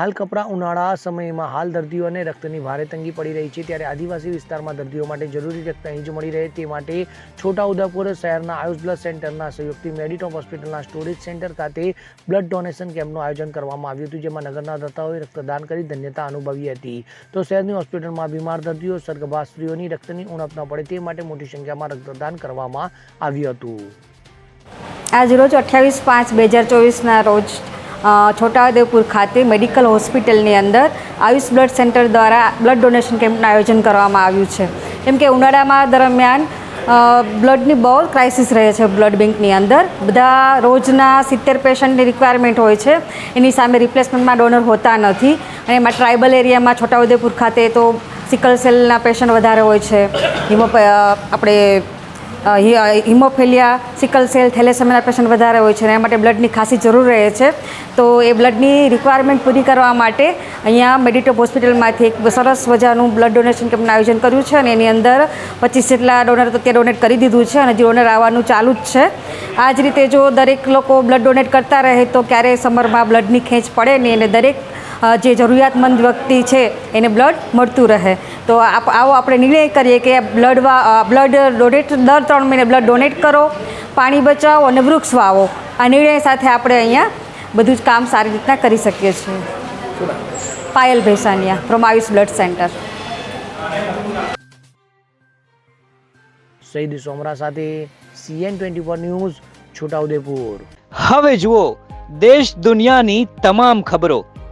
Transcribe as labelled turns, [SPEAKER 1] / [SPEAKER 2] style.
[SPEAKER 1] હાલ કપરા ઉનાળા સમયમાં હાલ દર્દીઓને રક્તની ભારે તંગી પડી રહી છે ત્યારે આદિવાસી વિસ્તારમાં દર્દીઓ માટે જરૂરી રક્ત અહીં જ મળી રહે તે માટે છોટાઉદેપુર શહેરના આયુષ બ્લડ સેન્ટરના સહયોગથી મેડિટોપ હોસ્પિટલના સ્ટોરેજ સેન્ટર ખાતે બ્લડ ડોનેશન કેમ્પનું આયોજન કરવામાં આવ્યું હતું જેમાં નગરના દાતાઓએ રક્તદાન કરી ધન્યતા અનુભવી હતી. તો શહેરની હોસ્પિટલમાં બીમાર દર્દીઓ સર્ગભા સ્ત્રીઓની રક્તની ઉણપ ન પડે તે માટે મોટી સંખ્યામાં રક્તદાન કરવામાં આવ્યું હતું.
[SPEAKER 2] આજ રોજ અઠ્યાવીસ પાંચ બે હજાર ચોવીસના રોજ છોટાઉદેપુર ખાતે મેડિકલ હોસ્પિટલની અંદર આયુષ બ્લડ સેન્ટર દ્વારા બ્લડ ડોનેશન કેમ્પનું આયોજન કરવામાં આવ્યું છે. કેમ કે ઉનાળામાં દરમિયાન બ્લડની બહુ ક્રાઇસિસ રહે છે બ્લડ બેંકની અંદર. બધા રોજના સિત્તેર પેશન્ટની રિક્વાયરમેન્ટ હોય છે. એની સામે રિપ્લેસમેન્ટમાં ડોનર હોતા નથી. અને એમાં ટ્રાઇબલ એરિયામાં છોટાઉદેપુર ખાતે તો સિકલ સેલના પેશન્ટ વધારે હોય છે. હિમો આપણે haemophilia, sickle cell thalassaemia patient વધારે હોય છે અને એના માટે બ્લડની ખાસી જરૂર રહે છે. તો એ બ્લડની રિક્વાયરમેન્ટ પૂરી કરવા માટે અહીંયા મેડિટોપ હોસ્પિટલમાંથી એક સરસ મજાનું બ્લડ ડોનેશન કેમ્પનું આયોજન કર્યું છે અને એની અંદર પચીસ જેટલા ડોનર તો ત્યાં ડોનેટ કરી દીધું છે અને જે ડોનર આવવાનું ચાલુ જ છે. આ જ રીતે જો દરેક લોકો બ્લડ ડોનેટ કરતા રહે તો ક્યારેય સમરમાં બ્લડની ખેંચ પડે નહીં અને દરેક જે જરૂરિયાતમંદ વ્યક્તિ છે એને બ્લડ મળતું રહે. તો આપ- આવો આપણે નિર્ણય કરીએ કે બ્લડ બ્લડ ડોનેટ દર ત્રણ મહિને બ્લડ ડોનેટ કરો પાણી બચાવો અને વૃક્ષ વાવો. આ નિર્ણય સાથે આપણે અહીંયા બધું જ કામ સારી રીતના કરી શકીએ છીએ. Payal Bhesaniya from Ayush blood centre
[SPEAKER 1] Shahid Somra સાથે CN twenty four news Chhotaudepur.
[SPEAKER 3] હવે જુઓ દેશ દુનિયાની તમામ ખબરો.